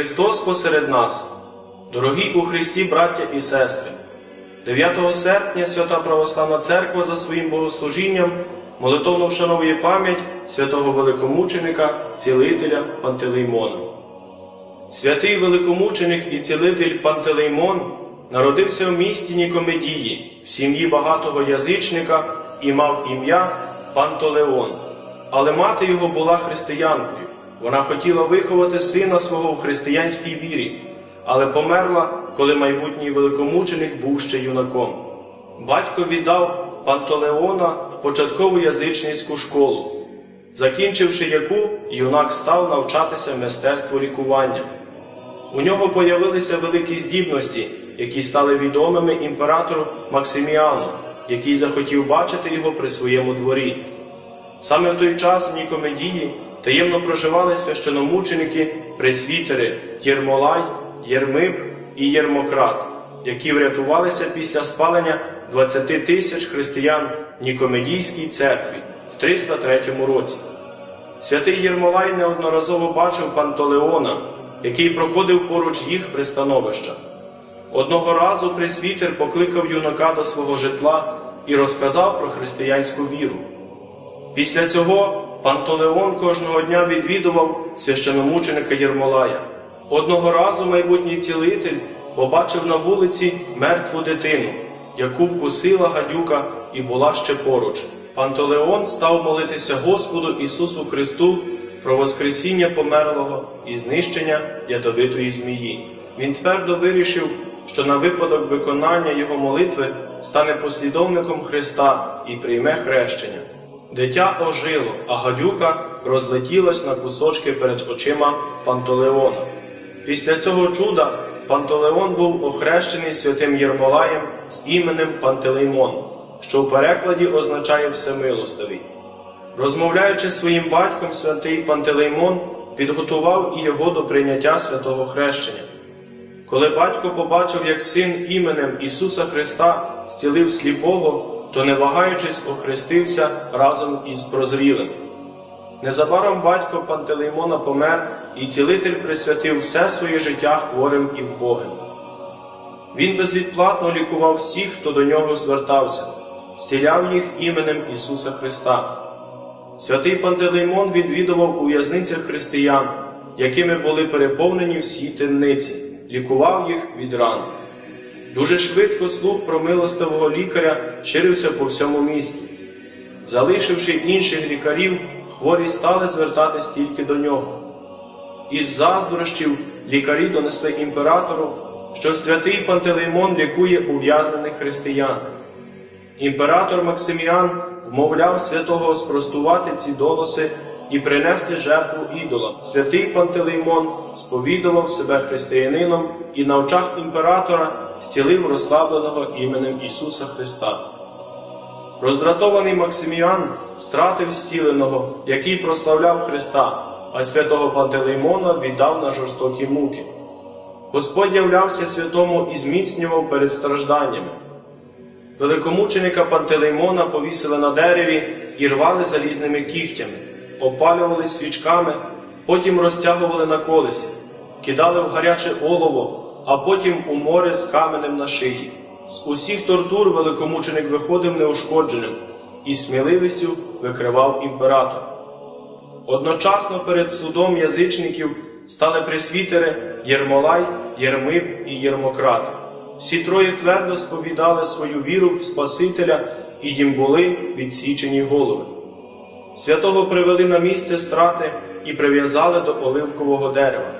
Христос посеред нас, дорогі у Христі браття і сестри. 9 серпня Свята Православна Церква за своїм богослужінням молитовно вшановує пам'ять святого великомученика, цілителя Пантелеймона. Святий великомученик і цілитель Пантелеймон народився в місті Нікомедії в сім'ї багатого язичника і мав ім'я Пантолеон. Але мати його була християнкою. Вона хотіла виховати сина свого в християнській вірі, але померла, коли майбутній великомученик був ще юнаком. Батько віддав Пантолеона в початкову язичницьку школу, закінчивши яку, юнак став навчатися мистецтву лікування. У нього появилися великі здібності, які стали відомими імператору Максиміану, який захотів бачити його при своєму дворі. Саме в той час в Нікомедії таємно проживали священомученики, пресвітери Єрмолай, Єрмип і Єрмократ, які врятувалися після спалення 20 тисяч християн Нікомедійській церкві в 303 році. Святий Єрмолай неодноразово бачив Пантолеона, який проходив поруч їх пристановища. Одного разу пресвітер покликав юнака до свого житла і розказав про християнську віру. Після цього Пантолеон кожного дня відвідував священомученика Єрмолая. Одного разу майбутній цілитель побачив на вулиці мертву дитину, яку вкусила гадюка і була ще поруч. Пантолеон став молитися Господу Ісусу Христу про Воскресіння померлого і знищення ядовитої змії. Він твердо вирішив, що на випадок виконання його молитви стане послідовником Христа і прийме хрещення. Дитя ожило, а гадюка розлетілась на кусочки перед очима Пантолеона. Після цього чуда Пантолеон був охрещений святим Єрмолаєм з іменем Пантелеймон, що в перекладі означає всемилостивий. Розмовляючи з своїм батьком, святий Пантелеймон підготував і його до прийняття святого хрещення. Коли батько побачив, як син іменем Ісуса Христа зцілив сліпого, то, не вагаючись, охрестився разом із прозрілим. Незабаром батько Пантелеймона помер, і цілитель присвятив все своє життя хворим і вбогим. Він безвідплатно лікував всіх, хто до нього звертався, зціляв їх іменем Ісуса Христа. Святий Пантелеймон відвідував у в'язницях християн, якими були переповнені всі темниці, лікував їх від ран. Дуже швидко слух про милостивого лікаря ширився по всьому місті. Залишивши інших лікарів, хворі стали звертатись тільки до нього. Із заздрощів лікарі донесли імператору, що святий Пантелеймон лікує ув'язнених християн. Імператор Максиміан вмовляв святого спростувати ці доноси і принести жертву ідолам. Святий Пантелеймон сповідував себе християнином і на очах імператора зцілив розслабленого іменем Ісуса Христа. Роздратований Максиміан стратив зціленого, який прославляв Христа, а святого Пантелеймона віддав на жорстокі муки. Господь являвся святому і зміцнював перед стражданнями. Великомученика Пантелеймона повісили на дереві і рвали залізними кігтями, опалювали свічками, потім розтягували на колесі, кидали в гаряче олово, а потім у море з каменем на шиї. З усіх тортур великомученик виходив неушкодженим і сміливістю викривав імператора. Одночасно перед судом язичників стали пресвітери Єрмолай, Єрмип і Єрмократ. Всі троє твердо сповідали свою віру в Спасителя і їм були відсічені голови. Святого привели на місце страти і прив'язали до оливкового дерева.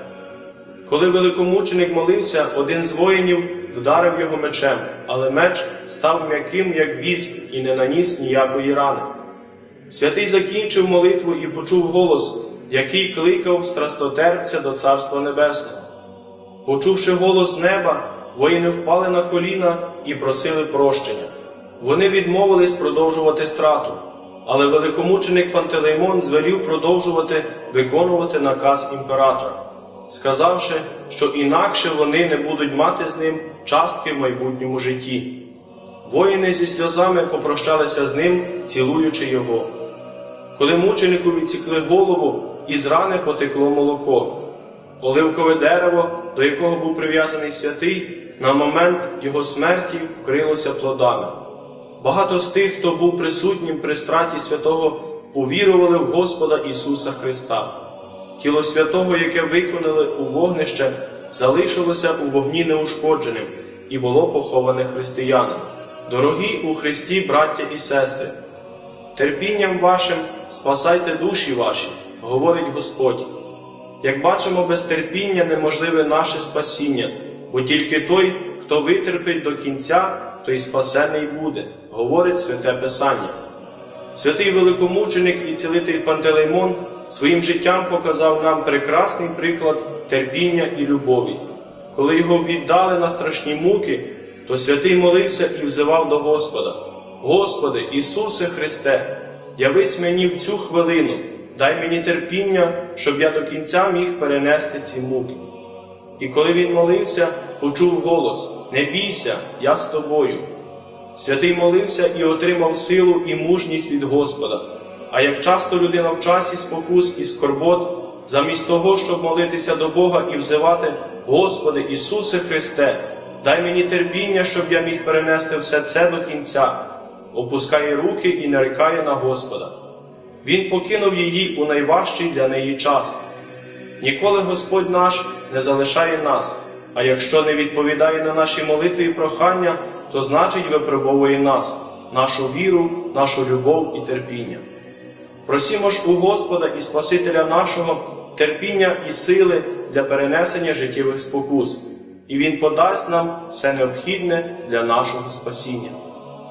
Коли великомученик молився, один з воїнів вдарив його мечем, але меч став м'яким, як віск, і не наніс ніякої рани. Святий закінчив молитву і почув голос, який кликав страстотерпця до Царства Небесного. Почувши голос неба, воїни впали на коліна і просили прощення. Вони відмовились продовжувати страту. Але великомученик Пантелеймон звелів продовжувати виконувати наказ імператора, сказавши, що інакше вони не будуть мати з ним частки в майбутньому житті. Воїни зі сльозами попрощалися з ним, цілуючи його. Коли мученику відсікли голову, із рани потекло молоко. Оливкове дерево, до якого був прив'язаний святий, на момент його смерті вкрилося плодами. Багато з тих, хто був присутнім при страті святого, увірували в Господа Ісуса Христа. Тіло святого, яке виконали у вогнище, залишилося у вогні неушкодженим і було поховане християнам. Дорогі у Христі, браття і сестри, терпінням вашим спасайте душі ваші, говорить Господь. Як бачимо, без терпіння неможливе наше спасіння, бо тільки той, хто витерпить до кінця, той спасений буде, говорить святе Писання. Святий великомученик і цілитель Пантелеймон своїм життям показав нам прекрасний приклад терпіння і любові. Коли його віддали на страшні муки, то святий молився і взивав до Господа: Господи, Ісусе Христе, явись мені в цю хвилину, дай мені терпіння, щоб я до кінця міг перенести ці муки. І коли він молився, почув голос: Не бійся, я з тобою. Святий молився і отримав силу і мужність від Господа. А як часто людина в часі спокус і скорбот, замість того, щоб молитися до Бога і взивати, Господи Ісусе Христе, дай мені терпіння, щоб я міг перенести все це до кінця, опускає руки і нарікає на Господа. Він покинув її у найважчий для неї час. Ніколи Господь наш не залишає нас, а якщо не відповідає на наші молитви і прохання, то значить випробовує нас, нашу віру, нашу любов і терпіння. Просімо ж у Господа і Спасителя нашого терпіння і сили для перенесення життєвих спокус, і Він подасть нам все необхідне для нашого спасіння.